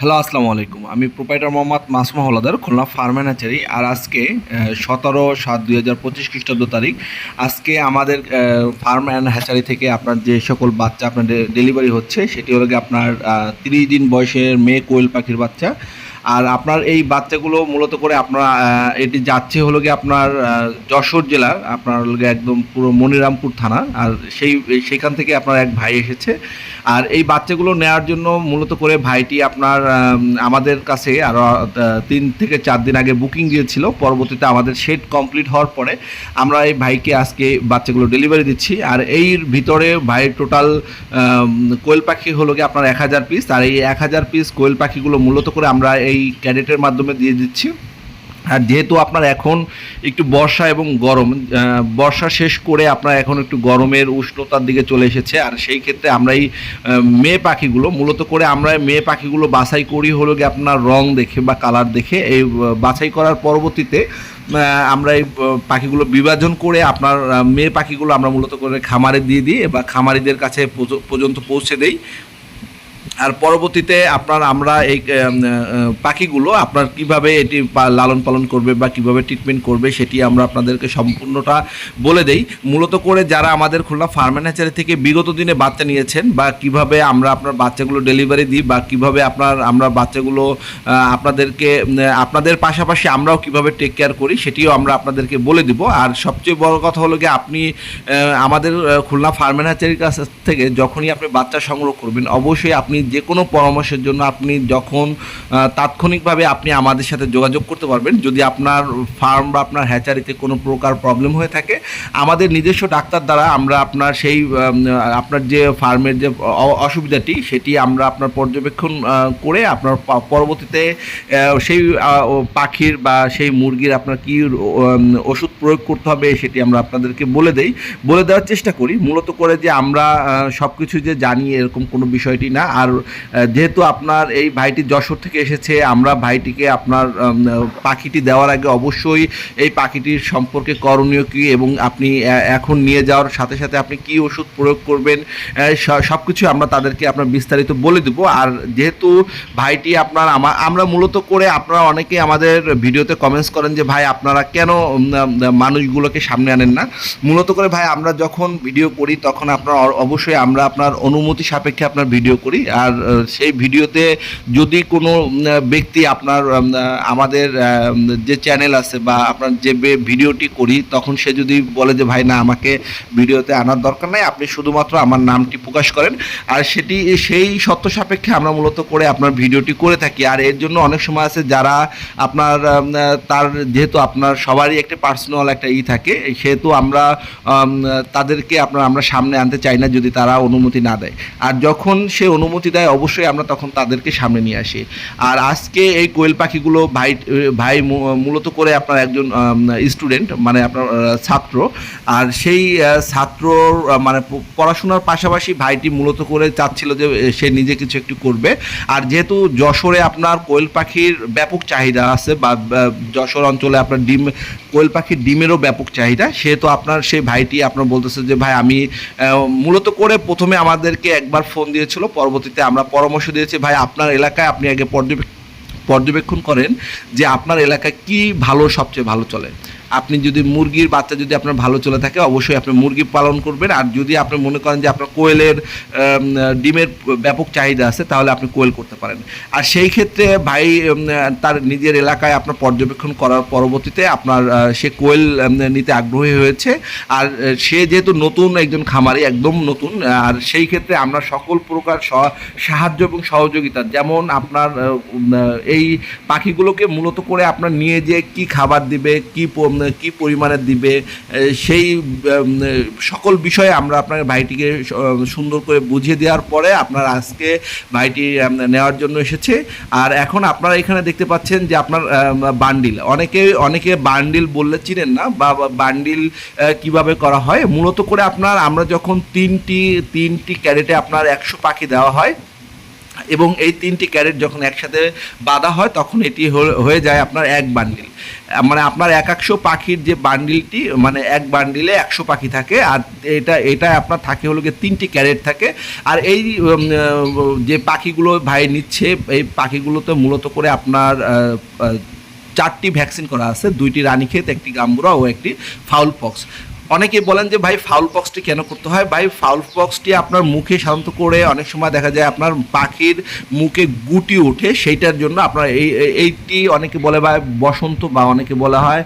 Hello, আসসালামু আলাইকুম। আমি প্রোপাইটার মোহাম্মদ মাসমা হলাদার, খুলনা ফার্ম আর আজকে সতেরো সাত দুই হাজার পঁচিশ খ্রিস্টাব্দ তারিখ। আজকে আমাদের ফার্ম অ্যান্ড হ্যাচারি থেকে আপনার যে সকল বাচ্চা আপনার ডেলিভারি হচ্ছে, সেটি হলো আপনার তিরিশ দিন বয়সের মেয়ে কোয়েল পাখির বাচ্চা। আর আপনার এই বাচ্চাগুলো মূলত করে আপনারা এটি যাচ্ছে হলো গিয়ে আপনার যশোর জেলার, আপনার হলো একদম পুরো মনিরামপুর থানা, আর সেই, সেখান থেকে আপনার এক ভাই এসেছে। আর এই বাচ্চাগুলো নেওয়ার জন্য মূলত করে ভাইটি আপনার আমাদের কাছে আরও তিন থেকে চার দিন আগে বুকিং দিয়েছিল। পরবর্তীতে আমাদের শেড কমপ্লিট হওয়ার পরে আমরা এই ভাইকে আজকে বাচ্চাগুলো ডেলিভারি দিচ্ছি। আর এই ভিতরে ভাইয়ের টোটাল কোয়েল পাখি হলো গিয়ে আপনার এক হাজার পিস আর এই এক হাজার পিস কোয়েল পাখিগুলো মূলত করে আমরা এই ক্যাডেটের মাধ্যমে দিয়ে দিচ্ছি। আর যেহেতু আপনার এখন একটু বর্ষা এবং গরম বর্ষা শেষ করে আপনার এখন একটু গরমের উষ্ণতার দিকে চলে এসেছে। আর সেই ক্ষেত্রে আমরা এই মেয়ে পাখিগুলো, মূলত করে আমরা মেয়ে পাখিগুলো বাছাই করি হলো গিয়ে আপনার রং দেখে বা কালার দেখে। এই বাছাই করার পরবর্তীতে আমরা এই পাখিগুলো বিভাজন করে আপনার মেয়ে পাখিগুলো আমরা মূলত করে খামারে দিয়ে দিই। বা খামারিদের কাছে পর্যন্ত পৌঁছে দেই। আর পরবর্তীতে আপনার আমরা এই পাখিগুলো আপনার কীভাবে এটি লালন পালন করবে বা কীভাবে ট্রিটমেন্ট করবে সেটি আমরা আপনাদেরকে সম্পূর্ণটা বলে দেই। মূলত করে যারা আমাদের খুলনা ফার্ম থেকে বিগত দিনে বাচ্চা নিয়েছেন বা কীভাবে আমরা আপনার বাচ্চাগুলো ডেলিভারি দিই বা কীভাবে আপনার, আমরা বাচ্চাগুলো আপনাদেরকে আপনাদের পাশাপাশি আমরাও কীভাবে টেক কেয়ার করি সেটিও আমরা আপনাদেরকে বলে দিব। আর সবচেয়ে বড় কথা হলো গিয়ে আপনি আমাদের খুলনা ফার্ম হ্যাচারির কাছ থেকে যখনই আপনি বাচ্চা সংগ্রহ করবেন, অবশ্যই আপনি যে কোনো পরামর্শের জন্য আপনি যখন তাৎক্ষণিকভাবে আপনি আমাদের সাথে যোগাযোগ করতে পারবেন, যদি আপনার ফার্ম বা আপনার হ্যাচারিতে কোনো প্রকার প্রবলেম হয়ে থাকে, আমাদের নিজস্ব ডাক্তার দ্বারা আমরা আপনার সেই আপনার যে ফার্মের যে অসুবিধাটি, সেটি আমরা আপনার পর্যবেক্ষণ করে আপনার পরবর্তীতে সেই পাখির বা সেই মুরগির আপনার কি ওষুধ প্রয়োগ করতে হবে, সেটি আমরা আপনাদেরকে বলে দেই। বলে দেওয়ার চেষ্টা করি। মূলত করে যে আমরা সব কিছু যে জানি, এরকম কোনো বিষয়টি না। আর যেহেতু আপনার এই ভাইটি যশোর থেকে এসেছে, আমরা ভাইটিকে আপনার পাখিটি দেওয়ার আগে অবশ্যই এই পাখিটির সম্পর্কে করণীয় কী এবং আপনি এখন নিয়ে যাওয়ার সাথে সাথে আপনি কি ওষুধ প্রয়োগ করবেন সব কিছু আমরা তাদেরকে আপনার বিস্তারিত বলে দেবো। আর যেহেতু ভাইটি আপনার আমরা মূলত করে আপনারা অনেকেই আমাদের ভিডিওতে কমেন্টস করেন যে, ভাই, আপনারা কেন মানুষগুলোকে সামনে আনেন না? মূলত করে, ভাই, আমরা যখন ভিডিও করি, তখন আপনার অবশ্যই আমরা আপনার অনুমতি সাপেক্ষে আপনার ভিডিও করি। আর আহ, সেই ভিডিওতে যদি কোনো ব্যক্তি আপনার আমাদের যে চ্যানেল আছে বা আপনার যে ভিডিওটি করি তখন সে যদি বলে যে ভাই না আমাকে ভিডিওতে আনার দরকার নাই আপনি শুধুমাত্র আমার নামটি প্রকাশ করেন। আর সেটি সেই সত্য সাপেক্ষে আমরা মূলত করে আপনার ভিডিওটি করে থাকি। আর এর জন্য অনেক সময় আছে যারা আপনার তার যেহেতু আপনার সবারই একটা পার্সোনাল একটা ই থাকে সেহেতু আমরা তাদেরকে আপনার আমরা সামনে আনতে চাই না যদি তারা অনুমতি না দেয়। আর যখন সে অনুমতি দেয় অবশ্যই আমরা তখন তাদেরকে সামনে নিয়ে আসি। আর আজকে এই কোয়েল পাখিগুলো ভাই ভাই মূলত করে আপনার একজন স্টুডেন্ট মানে আপনার ছাত্র। আর সেই আহ, ছাত্রর মানে পড়াশোনার পাশাপাশি ভাইটি মূলত করে চাচ্ছিল যে সে নিজে কিছু একটু করবে। আর যেহেতু যশোরে আপনার কোয়েল পাখির ব্যাপক চাহিদা আছে বা যশোর অঞ্চলে আপনার ডিম কোয়েল পাখির ডিমেরও ব্যাপক চাহিদা সেহেতু আপনার সেই ভাইটি আপনার বলতেছে যে ভাই আমি মূলত করে প্রথমে আমাদেরকে একবার ফোন দিয়েছিল পরবর্তীতে আমরা পরামর্শ দিয়েছি, ভাই, আপনার এলাকায় আপনি আগে পর্যবেক্ষণ পর্যবেক্ষণ করেন যে আপনার এলাকায় কি ভালো, সবচেয়ে ভালো চলে? আপনি যদি মুরগির বাচ্চা যদি আপনার ভালো চলে থাকে, অবশ্যই আপনি মুরগি পালন করবেন। আর যদি আপনি মনে করেন যে আপনার কোয়েলের ডিমের ব্যাপক চাহিদা আছে, তাহলে আপনি কোয়েল করতে পারেন। আর সেই ক্ষেত্রে ভাই তার নিজের এলাকায় আপনার পর্যবেক্ষণ করার পরবর্তীতে আপনার সে কোয়েল নিতে আগ্রহী হয়েছে। আর সে যেহেতু নতুন একজন খামারি, একদম নতুন, আর সেই ক্ষেত্রে আমরা সকল প্রকার সাহায্য এবং সহযোগিতা, যেমন আপনার এই পাখিগুলোকে মূলত করে আপনার নিয়ে যে কি খাবার দিবে, কি কি পরিমাণে দিবে? সেই সকল বিষয়ে আমরা আপনার ভাইটিকে সুন্দর করে বুঝিয়ে দেওয়ার পরে আপনার আজকে ভাইটি নেওয়ার জন্য এসেছে। আর এখন আপনারা এখানে দেখতে পাচ্ছেন যে আপনার বান্ডিল। অনেকে অনেকে বান্ডিল বললে চিনেন না বা বান্ডিল কীভাবে করা হয়? মূলত করে আপনার আমরা যখন তিনটি তিনটি ক্যারেটে আপনার একশো পাখি দেওয়া হয় এবং এই তিনটি ক্যারেট যখন একসাথে বাঁধা হয়, তখন এটি হয়ে- যায় আপনার এক বান্ডিল মানে আপনার এক একশো পাখির যে বান্ডিলটি মানে এক বান্ডিলে একশো পাখি থাকে, আর এটা এটা আপনার থাকে হলো গিয়ে তিনটি ক্যারেট থাকে। আর এই যে পাখিগুলো ভাই নিচ্ছে, এই পাখিগুলোতে মূলত করে আপনার চারটি ভ্যাকসিন করা আছে। দুইটি রানীক্ষেত, একটি গাম্বুরা ও একটি ফাউল পক্স অনেকে বলেন যে, ভাই ফাউল পক্সটি কেন করতে হয়? ভাই ফাউল পক্সটি আপনার মুখে সাধারণত করে অনেক সময় দেখা যায় আপনার পাখির মুখে গুটি ওঠে, সেইটার জন্য আপনার এই, এই- এইটি অনেকে বলে, ভাই, বসন্ত বা অনেকে বলা হয়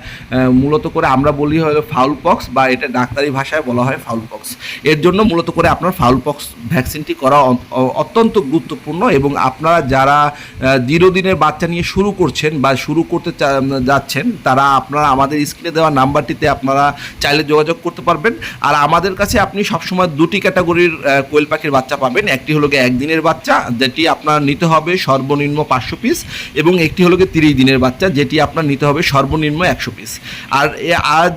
মূলত করে আমরা বলি হলো ফাউল পক্স বা এটা ডাক্তারি ভাষায় বলা হয় ফাউল পক্স এর জন্য মূলত করে আপনার ফাউল পক্স ভ্যাকসিনটি করা অত্যন্ত গুরুত্বপূর্ণ এবং আপনারা যারা দীর্ঘদিনের বাচ্চা নিয়ে শুরু করছেন বা শুরু করতে যাচ্ছেন, তারা আপনারা আমাদের স্ক্রিনে দেওয়া নাম্বারটিতে আপনারা চাইলে যোগাযোগ করতে পারবেন। আর আমাদের কাছে আপনি সবসময় দুটি ক্যাটাগরির কোয়েল পাখির বাচ্চা পাবেন। একটি হলো গিয়ে একদিনের বাচ্চা, যেটি আপনার নিতে হবে সর্বনিম্ন পাঁচশো পিস এবং একটি হলো গিয়ে তিরিশ দিনের বাচ্চা, যেটি আপনার নিতে হবে সর্বনিম্ন একশো পিস আর আজ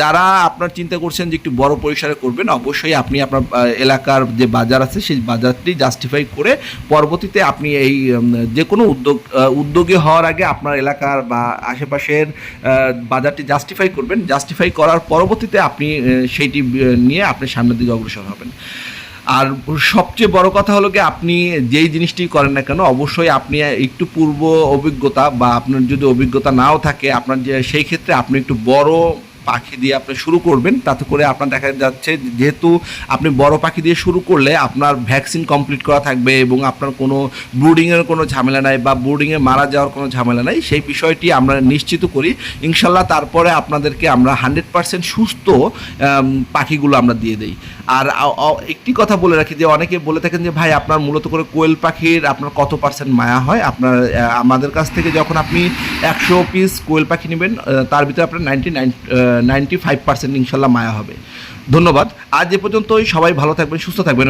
যারা আপনার চিন্তা করছেন যে একটু বড় পরিসরে করবেন, অবশ্যই আপনি আপনার এলাকার যে বাজার আছে, সেই বাজারটি জাস্টিফাই করে পরবর্তীতে আপনি এই যে কোনো উদ্যোগ উদ্যোগী হওয়ার আগে আপনার এলাকার বা আশেপাশের বাজারটি জাস্টিফাই করবেন। জাস্টিফাই করার পরবর্তীতে আপনি সেইটি নিয়ে আপনি সামনের দিকে অগ্রসর হবেন। আর সবচেয়ে বড় কথা হলো কি আপনি যেই জিনিসটি করেন না কেন, অবশ্যই আপনি একটু পূর্ব অভিজ্ঞতা বা আপনার যদি অভিজ্ঞতা নাও থাকে, আপনার যে, সেই ক্ষেত্রে আপনি একটু বড় পাখি দিয়ে আপনি শুরু করবেন, তাতে করে আপনার দেখা যাচ্ছে যেহেতু আপনি বড় পাখি দিয়ে শুরু করলে আপনার ভ্যাকসিন কমপ্লিট করা থাকবে এবং আপনার কোনো ব্রুডিংয়ের কোনো ঝামেলা নাই বা ব্রুডিংয়ে মারা যাওয়ার কোনো ঝামেলা নাই, সেই বিষয়টি আমরা নিশ্চিত করি। ইনশাল্লাহ তারপরে আপনাদেরকে আমরা হান্ড্রেড পার্সেন্ট সুস্থ পাখিগুলো আমরা দিয়ে দিই। আর একটি কথা বলে রাখি যে অনেকে বলে থাকেন যে, ভাই, আপনার মূলত করে কোয়েল পাখির আপনার কত পার্সেন্ট মায়া হয়? আপনার আমাদের কাছ থেকে যখন আপনি একশো পিস কোয়েল পাখি নেবেন তার ভিতরে আপনার ninety nine ninety five percent ইনশাল্লাহ মায়া হবে। ধন্যবাদ। আজ এ পর্যন্তই। সবাই ভালো থাকবেন, সুস্থ থাকবেন।